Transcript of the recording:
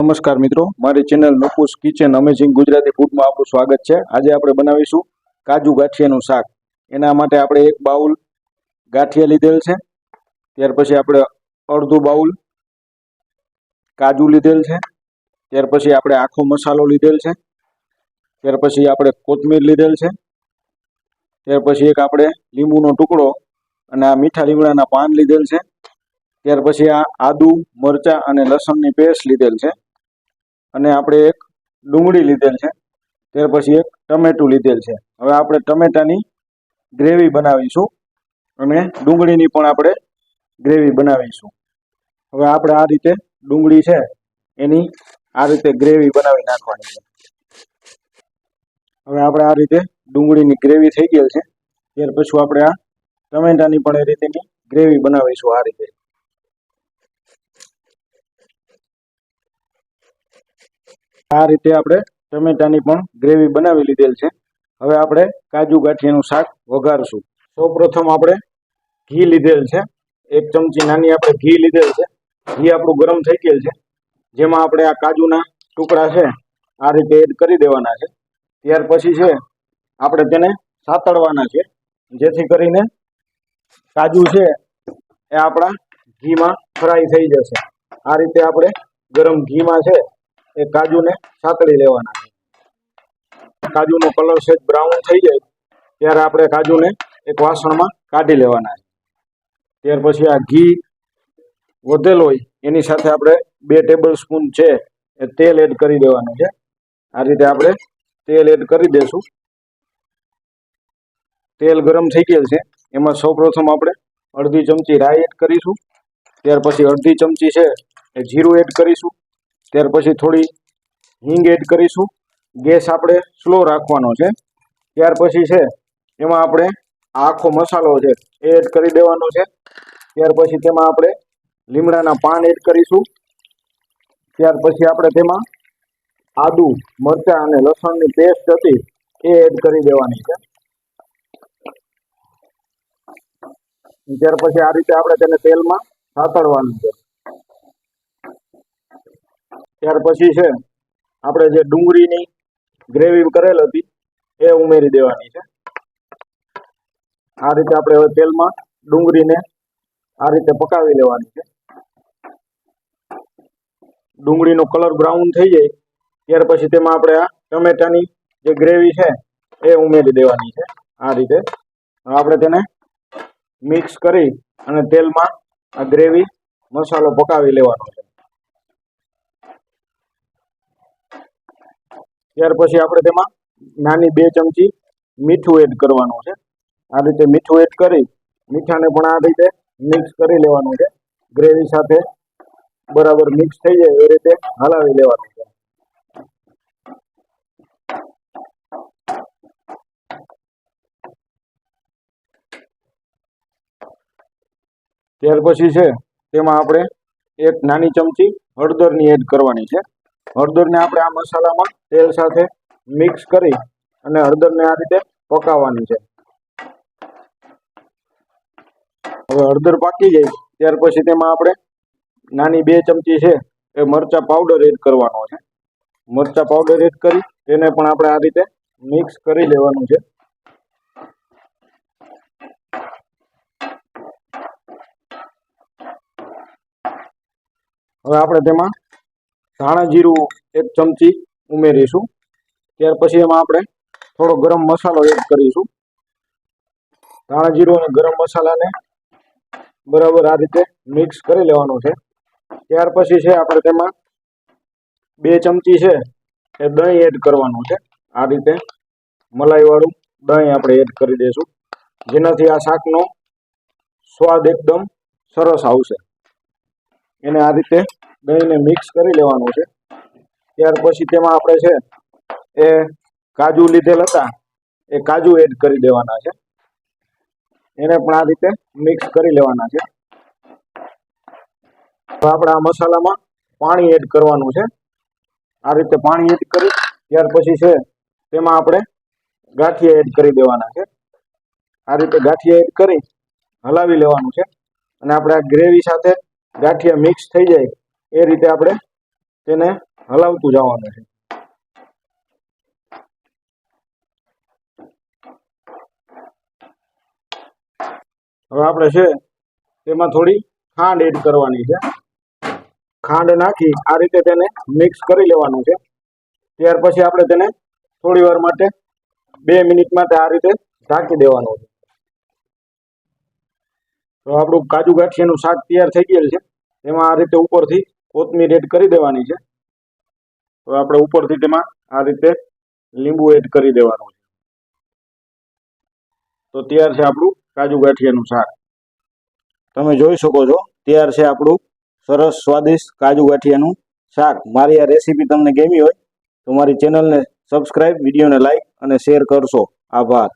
નમસ્કાર મિત્રો, મારી ચેનલ નકુસ કિચન અમેઝિંગ ગુજરાતી ફૂડમાં આપનું સ્વાગત છે. આજે આપણે બનાવીશું કાજુ ગાંઠિયાનું શાક. એના માટે આપણે એક બાઉલ ગાંઠિયા લીધેલ છે. ત્યાર પછી આપણે અડધું બાઉલ કાજુ લીધેલ છે. ત્યાર પછી આપણે આખો મસાલો લીધેલ છે. ત્યાર પછી આપણે કોથમીર લીધેલ છે. ત્યાર પછી એક આપણે લીંબુનો ટુકડો અને આ મીઠા લીમડાના પાન લીધેલ છે. ત્યાર પછી આ આદુ, મરચાં અને લસણની પેસ્ટ લીધેલ છે. અને આપણે એક ડુંગળી લીધેલ છે. ત્યાર પછી એક ટમેટું લીધેલ છે. હવે આપણે ટમેટાની ગ્રેવી બનાવીશું. અને ડુંગળીની પણ આપણે ગ્રેવી બનાવીશું. હવે આપણે આ રીતે ડુંગળી છે એની આ રીતે ગ્રેવી બનાવી નાખવાની છે. હવે આપણે આ રીતે ડુંગળીની ગ્રેવી થઈ ગયેલ છે. ત્યાર પછી આપણે આ ટમેટાની પણ એ રીતેની ગ્રેવી બનાવીશું આ રીતે. આ રીતે આપણે ટમેટાની પણ ગ્રેવી બનાવી લીધેલ છે. હવે આપણે કાજુ ગાંઠિયાનું શાક વઘારશું. સૌપ્રથમ આપણે ઘી લીધેલ છે. એક ચમચી નાની આપણે ઘી લીધેલ છે. ઘી આપણું ગરમ થઈ ગયેલ છે. જેમાં આપણે આ કાજુના ટુકડા છે, આ રીતે એડ કરી દેવાના છે. ત્યાર પછી છે, આપણે તેને સાતળવાના છે. જેથી કરીને કાજુ છે, એ આપણા ઘીમાં ફ્રાય થઈ જશે. આ રીતે આપણે ગરમ ઘીમાં છે એ કાજુને સાતળી લેવાના છે. કાજુનો કલર સેજ બ્રાઉન થઈ જાય, ત્યારે આપણે કાજુને એક વાસણમાં કાઢી લેવાના છે. ત્યાર પછી આ ઘી વધેલ હોય, એની સાથે આપણે બે ટેબલ સ્પૂન છે, એ તેલ એડ કરી દેવાનું છે. આ રીતે આપણે તેલ એડ કરી દેશું. તેલ ગરમ થઈ ગયેલ છે, એમાં સૌપ્રથમ આપણે અડધી ચમચી રાઈ એડ કરીશું. ત્યાર પછી અડધી ચમચી છે, એ જીરું એડ કરીશું. ત્યાર પછી થોડી હિંગ એડ કરીશું. ગેસ આપણે સ્લો રાખવાનો છે. ત્યાર પછી છે, એમાં આપણે આખો મસાલો છે એ એડ કરી દેવાનો છે. ત્યાર પછી તેમાં આપણે લીમડાના પાન એડ કરીશું. ત્યાર પછી આપણે તેમાં આદુ, મરચાં અને લસણની પેસ્ટ હતી એ એડ કરી દેવાની છે. ત્યાર પછી આ રીતે આપણે તેને તેલમાં સાતળવાનું છે. ત્યાર પછી છે, આપણે જે ડુંગળીની ગ્રેવી કરેલ હતી, એ ઉમેરી દેવાની છે. આ રીતે આપણે હવે તેલમાં ડુંગળીને આ રીતે પકાવી લેવાની છે. ડુંગળીનો કલર બ્રાઉન થઈ જાય, ત્યાર પછી તેમાં આપણે આ ટમેટાની જે ગ્રેવી છે, એ ઉમેરી દેવાની છે. આ રીતે આપણે તેને મિક્સ કરી અને તેલમાં આ ગ્રેવી મસાલો પકાવી લેવાનો છે. ત્યાર પછી આપણે તેમાં નાની બે ચમચી મીઠું એડ કરવાનું છે. આ રીતે મીઠું એડ કરી, મીઠાને પણ આ રીતે મિક્સ કરી લેવાનું છે. ગ્રેવી સાથે બરાબર મિક્સ થઈ જાય એ રીતે હલાવી લેવાનું છે. ત્યાર પછી છે, તેમાં આપણે એક નાની ચમચી હળદરની એડ કરવાની છે. હળદરને આપણે આ મસાલામાં તેલ સાથે મિક્સ કરી અને હળદરને આ રીતે પકાવવાની છે. હવે હળદર પાકી જાય, ત્યાર પછી તેમાં આપણે નાની બે ચમચી છે એ મરચા પાવડર એડ કરવાનો છે. મરચા પાવડર એડ કરી, તેને પણ આપણે આ રીતે મિક્સ કરી લેવાનું છે. હવે આપણે તેમાં ધાણા જીરું એક ચમચી ઉમેરીશું. ત્યાર પછી એમાં આપણે થોડો ગરમ મસાલો એડ કરીશું. ધાણા જીરું અને ગરમ મસાલાને બરાબર આ રીતે મિક્સ કરી લેવાનું છે. ત્યાર પછી છે આપણે તેમાં બે ચમચી છે એ દહીં એડ કરવાનું છે. આ રીતે મલાઈવાળું દહીં આપણે એડ કરી દઈશું. જેનાથી આ શાકનો સ્વાદ એકદમ સરસ આવશે. એને આ રીતે દહીંને મિક્સ કરી લેવાનું છે. ત્યાર પછી તેમાં આપણે છે એ કાજુ લીધેલ હતા. એ કાજુ એડ કરી દેવાના છે. એને પણ આ રીતે મિક્સ કરી લેવાના છે. આપણે આ મસાલામાં પાણી એડ કરવાનું છે. આ રીતે પાણી એડ કરી ત્યાર પછી છે તેમાં આપણે ગાંઠિયા એડ કરી દેવાના છે. આ રીતે ગાંઠિયા એડ કરી હલાવી લેવાનું છે. અને આપણે આ ગ્રેવી સાથે ગાંઠિયા મિક્સ થઈ જાય એ રીતે આપણે તેને હલાવતું જવાનું છે. હવે આપણે છે તેમાં થોડી ખાંડ એડ કરવાની છે. ખાંડ નાખી, આ રીતે તેને મિક્સ કરી લેવાનું છે. ત્યાર પછી આપણે તેને થોડી વાર માટે બે મિનિટ માટે આ રીતે ઢાંકી દેવાનું છે. તો આપણું કાજુ ગાંઠિયાનું શાક તૈયાર થઈ ગયેલ છે. એમાં આ રીતે ઉપરથી કોથમીર એડ કરી દેવાની છે. તો આપણે ઉપરથી તેમાં આ રીતે લીંબુ એડ કરી દેવાનું છે. તો તૈયાર છે આપણું કાજુ ગાંઠિયાનું શાક. તમે જોઈ શકો છો, તૈયાર છે આપણું સરસ સ્વાદિષ્ટ કાજુ ગાંઠિયાનું શાક. મારી આ રેસીપી તમને ગમી હોય તો મારી ચેનલને સબસ્ક્રાઈબ વિડીયોને લાઈક અને શેર કરશો. આભાર.